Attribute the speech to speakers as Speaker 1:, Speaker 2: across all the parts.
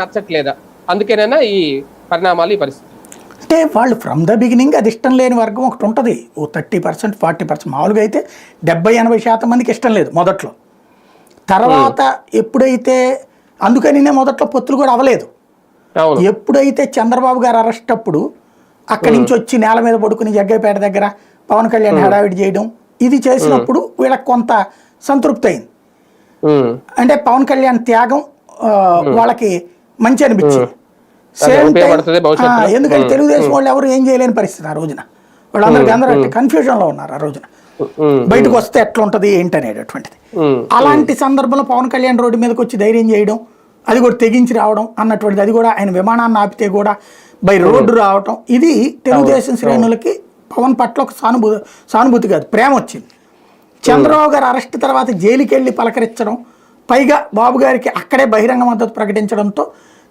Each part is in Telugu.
Speaker 1: నచ్చట్లేదా? అందుకేనైనా ఈ పరిణామాలు ఈ పరిస్థితి
Speaker 2: అంటే వాళ్ళు ఫ్రమ్ ద బిగినింగ్ అది ఇష్టం లేని వర్గం ఒకటి ఉంటుంది. ఓ థర్టీ పర్సెంట్ ఫార్టీ పర్సెంట్ మామూలుగా అయితే డెబ్బై ఎనభై శాతం మందికి ఇష్టం లేదు మొదట్లో. తర్వాత ఎప్పుడైతే అందుకనినే మొదట్లో పొత్తులు కూడా అవ్వలేదు. ఎప్పుడైతే చంద్రబాబు గారు అరెస్ట్ అప్పుడు అక్కడి నుంచి వచ్చి నేల మీద పడుకుని జగ్గైపేట దగ్గర పవన్ కళ్యాణ్ హడావిడి చేయడం ఇది చేసినప్పుడు వీళ్ళకి కొంత సంతృప్తి అయింది. అంటే పవన్ కళ్యాణ్ త్యాగం వాళ్ళకి మంచి అనిపించింది. సేమ్. ఎందుకంటే తెలుగుదేశం వాళ్ళు ఎవరు ఏం చేయలేని పరిస్థితి ఆ రోజున. వాళ్ళందరికీ అందరూ కన్ఫ్యూజన్లో ఉన్నారు ఆ రోజున. బయటకు వస్తే ఎట్లా ఉంటుంది ఏంటి అనేటటువంటిది. అలాంటి సందర్భంలో పవన్ కళ్యాణ్ రోడ్డు మీదకి వచ్చి ధైర్యం చేయడం అది కూడా తెగించి రావడం అన్నటువంటిది అది కూడా ఆయన విమానాన్ని ఆపితే కూడా బై రోడ్డు రావటం. ఇది తెలుగుదేశం శ్రేణులకి పవన్ పట్ల ఒక సానుభూతి సానుభూతి కాదు ప్రేమ వచ్చింది. చంద్రబాబు గారు అరెస్ట్ తర్వాత జైలుకి వెళ్ళి పలకరించడం పైగా బాబు గారికి అక్కడే బహిరంగ మద్దతు ప్రకటించడంతో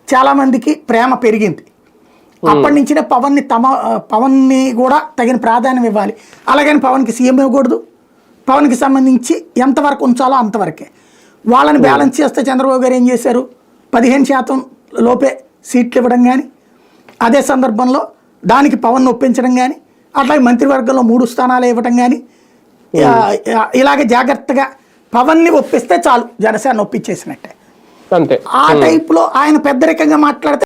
Speaker 2: చాలా మందికి ప్రేమ పెరిగింది. అప్పటి నుంచినే పవన్ని తమ పవన్ని కూడా తగిన ప్రాధాన్యం ఇవ్వాలి. అలాగని పవన్కి సీఎం ఇవ్వకూడదు. పవన్కి సంబంధించి ఎంతవరకు ఉంచాలో అంతవరకే వాళ్ళని బ్యాలెన్స్ చేస్తే చంద్రబాబు గారు ఏం చేశారు? పదిహేను శాతం లోపే సీట్లు ఇవ్వడం కానీ అదే సందర్భంలో దానికి పవన్ ఒప్పించడం కానీ అట్లాగే మంత్రివర్గంలో మూడు స్థానాలు ఇవ్వటం కానీ ఇలాగే జాగ్రత్తగా పవన్ని ఒప్పిస్తే చాలు జనసేన ఒప్పించేసినట్టే.
Speaker 1: అంతే.
Speaker 2: ఆ టైప్లో ఆయన పెద్దరికంగా మాట్లాడితే